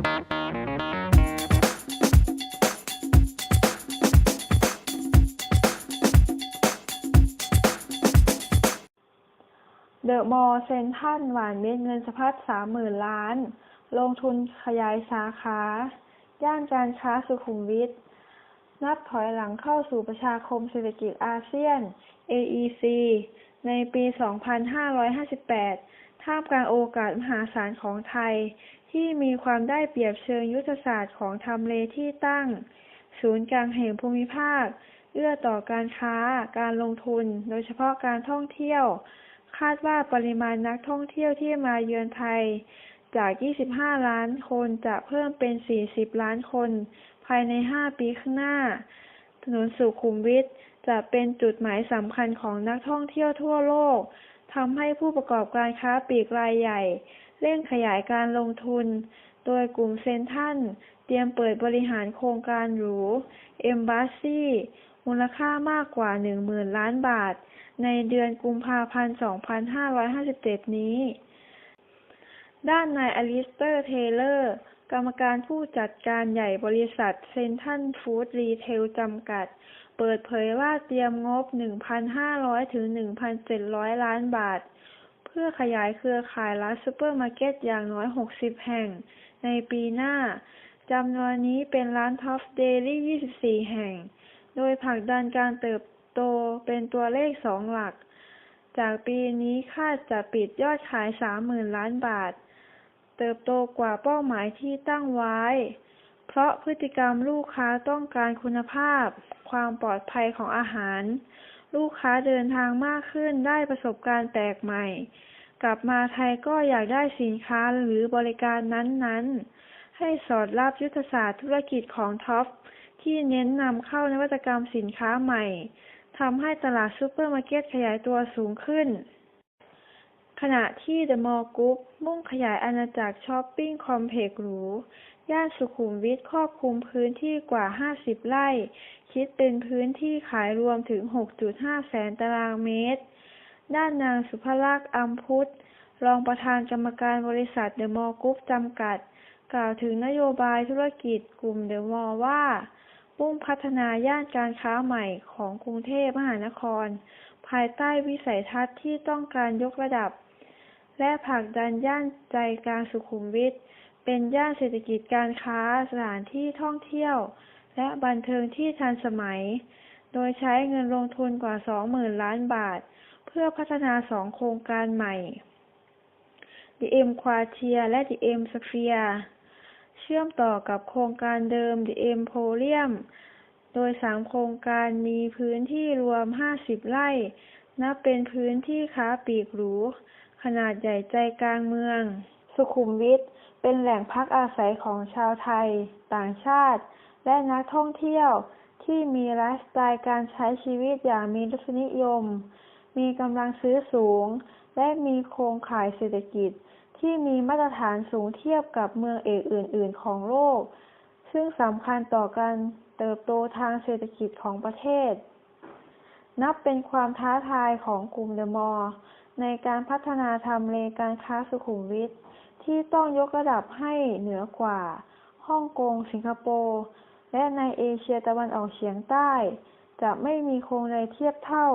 เดอะมอลล์เซ็นทรัลหวานเม็ดเงินสะพัดสามหมื่นล้าน ลงทุนขยายสาขา ย่านการค้าสุขุมวิท นับถอยหลังเข้าสู่ประชาคมเศรษฐกิจอาเซียน AEC ในปี 2558 ท่ามกลางโอกาสมหาศาลของไทย ที่มีความได้เปรียบเชิงยุทธศาสตร์ของทำเลที่ตั้ง ศูนย์กลางแห่งภูมิภาค เอื้อต่อการค้า การลงทุน โดยเฉพาะการท่องเที่ยว คาดว่าปริมาณนักท่องเที่ยวที่มาเยือนไทย จาก 25 ล้านคนจะเพิ่มเป็น 40 ล้านคน ภายใน 5 ปีข้างหน้า ถนนสุขุมวิทจะเป็นจุดหมายสำคัญของนักท่องเที่ยวทั่วโลก ทำให้ผู้ประกอบการค้าปลีกรายใหญ่ เร่งขยายการลงทุน โดยกลุ่มเซนทรัลเตรียมเปิดบริหารโครงการหรู Embassy มูลค่ามากกว่า 10,000 ล้านบาท ในเดือนกุมภาพันธ์ 2557 นี้ ด้านนายอลิสเตอร์เทเลอร์ กรรมการผู้จัดการใหญ่บริษัทเซนทรัลฟู้ดรีเทลจำกัด เปิดเผยว่าเตรียมงบ 1,500 ถึง 1,700 ล้านบาท เพื่อขยายเครือข่ายร้านซูเปอร์มาร์เก็ตอย่างน้อย 60 แห่ง ในปีหน้า จำนวนนี้เป็นร้านท็อปเดลี่ 24 แห่ง โดยผลักดันการเติบโตเป็นตัวเลขสองหลัก จากปีนี้คาดจะปิดยอดขาย 30,000 ล้านบาท เติบโตกว่าเป้าหมายที่ตั้งไว้ เพราะพฤติกรรมลูกค้าต้องการคุณภาพ ความปลอดภัยของอาหาร ลูกค้าเดินทางมากขึ้นได้ประสบการณ์แปลกใหม่ กลับมาไทยก็อยากได้สินค้าหรือบริการนั้นๆ ให้สอดรับยุทธศาสตร์ธุรกิจของท็อปที่เน้นนำเข้านวัตกรรมสินค้าใหม่ทำให้ตลาดซูเปอร์มาร์เก็ตขยายตัวสูงขึ้น ขณะที่เดอะมอลล์กรุ๊ปมุ่งขยายอาณาจักรช้อปปิ้งคอมเพล็กซ์หรู ย่านสุขุมวิทครอบคลุมพื้นที่กว่า 50 ไร่ คิดเป็นพื้นที่ขายรวมถึง 6.5 แสนตารางเมตร ด้านนางสุภลักษณ์อัมพุทธ รองประธานกรรมการบริษัทเดอะมอลล์กรุ๊ปจำกัด กล่าวถึงนโยบายธุรกิจกลุ่มเดอะมอลล์ว่ามุ่งพัฒนาย่านการค้าใหม่ของกรุงเทพมหานคร ภายใต้วิสัยทัศน์ที่ต้องการยกระดับ และผลักดันย่านใจกลางสุขุมวิท เป็นย่านเศรษฐกิจการค้า สถานที่ท่องเที่ยว และบันเทิงที่ทันสมัย โดยใช้เงินลงทุนกว่า 20,000 ล้านบาท เพื่อพัฒนาสองโครงการใหม่ The M Quartier และ The M Sphere เชื่อมต่อกับโครงการเดิม The Emporium โดยสามโครงการมีพื้นที่รวม 50 ไร่ นับเป็นพื้นที่ค้าปลีกหรู ขนาดใหญ่ใจกลางเมือง สุขุมวิทเป็นแหล่งพักอาศัยของชาวไทย ต่างชาติ และนักท่องเที่ยวที่มีไลฟ์สไตล์การใช้ชีวิตอย่างมีรสนิยม มีกำลังซื้อสูง และมีโครงข่ายเศรษฐกิจที่มีมาตรฐานสูงเทียบกับเมืองเอกอื่น ๆ ของโลก ซึ่งสำคัญต่อการเติบโตทางเศรษฐกิจของประเทศ นับเป็นความท้าทายของกลุ่มเดอะมอลล์ ในการพัฒนาทำเลการค้าสุขุมวิทที่ต้องยกระดับให้เหนือกว่าฮ่องกง สิงคโปร์ และในเอเชียตะวันออกเฉียงใต้ จะไม่มีโครงใดเทียบเท่า